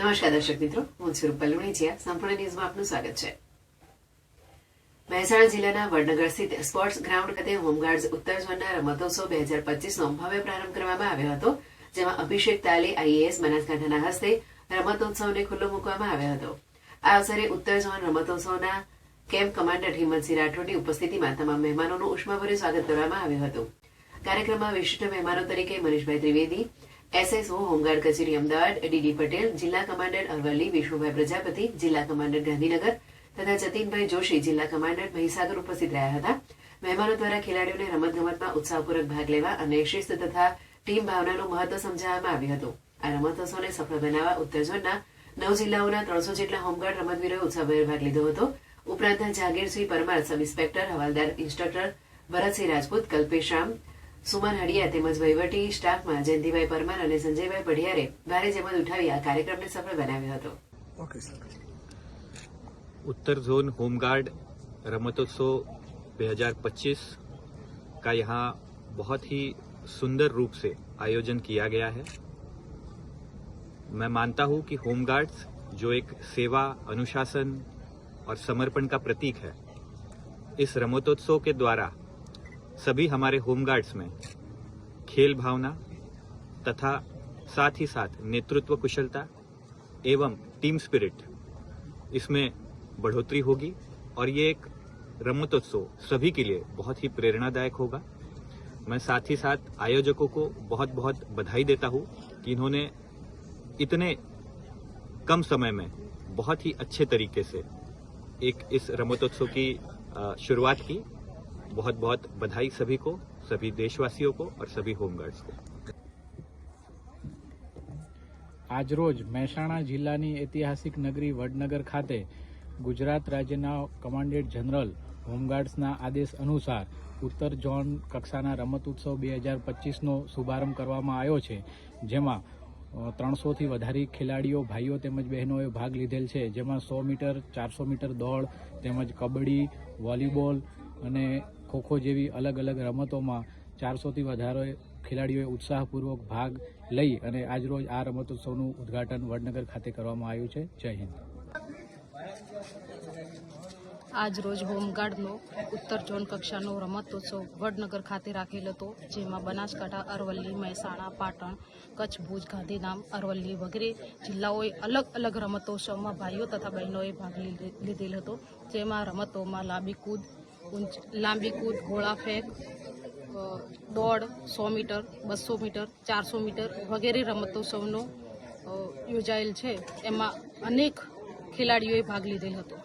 નમસ્કાર દર્શક મિત્રો, હું છું રૂપલ લુણીચિયા સંપૂર્ણ ન્યૂઝમાં આપનું સ્વાગત છે. મહેસાણા જિલ્લાના વડનગર સ્થિત સ્પોર્ટ્સ ગ્રાઉન્ડ ખાતે હોમગાર્ડ્સ ઉત્તર ઝોનના રમતોત્સવ બે હજાર પચીસનો ભવ્ય પ્રારંભ કરવામાં આવ્યો હતો, જેમાં અભિષેક તાલી, આઈએએસ, બનાસકાંઠાના હસ્તે રમતોત્સવને ખુલ્લો મૂકવામાં આવ્યો હતો. આ અવસરે ઉત્તર ઝોન રમતોત્સવના કેમ્પ કમાન્ડર હિંમતસિંહ રાઠોડની ઉપસ્થિતિમાં તમામ મહેમાનોનું ઉષ્માભર્યું સ્વાગત કરવામાં આવ્યું હતું. કાર્યક્રમમાં વિશિષ્ટ મહેમાનો તરીકે મનીષભાઈ ત્રિવેદી એસએસઓ હોમગાર્ડ કચેરી અમદાવાદ ડીડી પટેલ જિલ્લા કમાન્ડર અરવલ્લી વિષ્ણુભાઈ પ્રજાપતિ જિલ્લા કમાન્ડર ગાંધીનગર તથા જતીનભાઈ જોશી જિલ્લા કમાન્ડર મહીસાગર ઉપસ્થિત રહ્યા હતા. મહેમાનો દ્વારા ખેલાડીઓને રમતગમતમાં ઉત્સાહપૂર્વક ભાગ લેવા અને શિસ્ત તથા ટીમ ભાવનાનું મહત્વ સમજાવવામાં આવ્યું હતું. આ રમતોત્સવને સફળ બનાવવા ઉત્તર ઝોનના નવ જિલ્લાઓના ત્રણસો જેટલા હોમગાર્ડ રમતવીરોએ ઉત્સાહભેર ભાગ લીધો હતો. ઉપરાંત જાગીરસિંહ પરમાર સબ ઇન્સ્પેક્ટર હવાલદાર ઇન્સ્ટ્રક્ટર ભરતસિંહ રાજપૂત, કલ્પેશ રામ સુમન હડિયા તેમજ વહીવટી સ્ટાફમાં જયંતિભાઈ પરમાર અને સંજયભાઈ પઢિયારે ભારે જમત ઉઠાવી આ કાર્યક્રમને સફળ બનાવ્યો હતો ओके सर उत्तर जोन होमगार्ड रमतोत्सव 2025 का यहाँ बहुत ही सुंदर रूप से आयोजन किया गया है मैं मानता हूँ कि होमगार्ड्स जो एक सेवा अनुशासन और समर्पण का प्रतीक है इस रमतोत्सव के द्वारा सभी हमारे होमगार्ड्स में खेल भावना तथा साथ ही साथ नेतृत्व कुशलता एवं टीम स्पिरिट इसमें बढ़ोतरी होगी और ये एक रमतोत्सव सभी के लिए बहुत ही प्रेरणादायक होगा। मैं साथ ही साथ आयोजकों को बहुत बहुत बधाई देता हूँ कि इन्होंने इतने कम समय में बहुत ही अच्छे तरीके से एक इस रमतोत्सव की शुरुआत की। बहुत बहुत बधाई सभी को सभी देशवासियों को और सभी होमगार्ड्स को આજરોજ મહેસાણા જિલ્લાની ઐતિહાસિક નગરી વડનગર ખાતે ગુજરાત રાજ્યના કમાન્ડેન્ટ જનરલ હોમગાર્ડ્સના આદેશ અનુસાર ઉત્તર ઝોન કક્ષાના રમત ઉત્સવ બે હજાર પચીસનો શુભારંભ કરવામાં આવ્યો છે જેમાં ત્રણસોથી વધારે ખેલાડીઓ ભાઈઓ તેમજ બહેનોએ ભાગ લીધેલ છે જેમાં સો મીટર ચારસો મીટર દોડ તેમજ કબડ્ડી વોલીબોલ અને ખોખો જેવી અલગ અલગ રમતોમાં ચારસોથી વધારે ખેલાડીઓએ ઉત્સાહપૂર્વક ભાગ લઈ અને આજરોજ આ રમતોત્સવનું ઉદ્ઘાટન વડનગર ખાતે કરવામાં આવ્યું છે. જય હિન્દ. આજ રોજ હોમગાર્ડનો ઉત્તર ઝોન કક્ષાનો રમતોત્સવ વડનગર ખાતે રાખેલ હતો, જેમાં બનાસકાંઠા, અરવલ્લી, મહેસાણા, પાટણ, કચ્છ, ભુજ, ગાંધીધામ, અરવલ્લી વગેરે જિલ્લાઓએ અલગ અલગ રમતોત્સવમાં ભાઈઓ તથા બહેનોએ ભાગ લીધે- લીધેલ હતો. જેમાં રમતોમાં લાંબી કૂદ લાંબી કૂદ, ઘોડા ફેંક દોડ, સો મીટર, બસો મીટર, ચારસો મીટર વગેરે રમતોત્સવનો યોજાયેલ છે. એમાં અનેક ખેલાડીઓએ ભાગ લીધેલ હતો.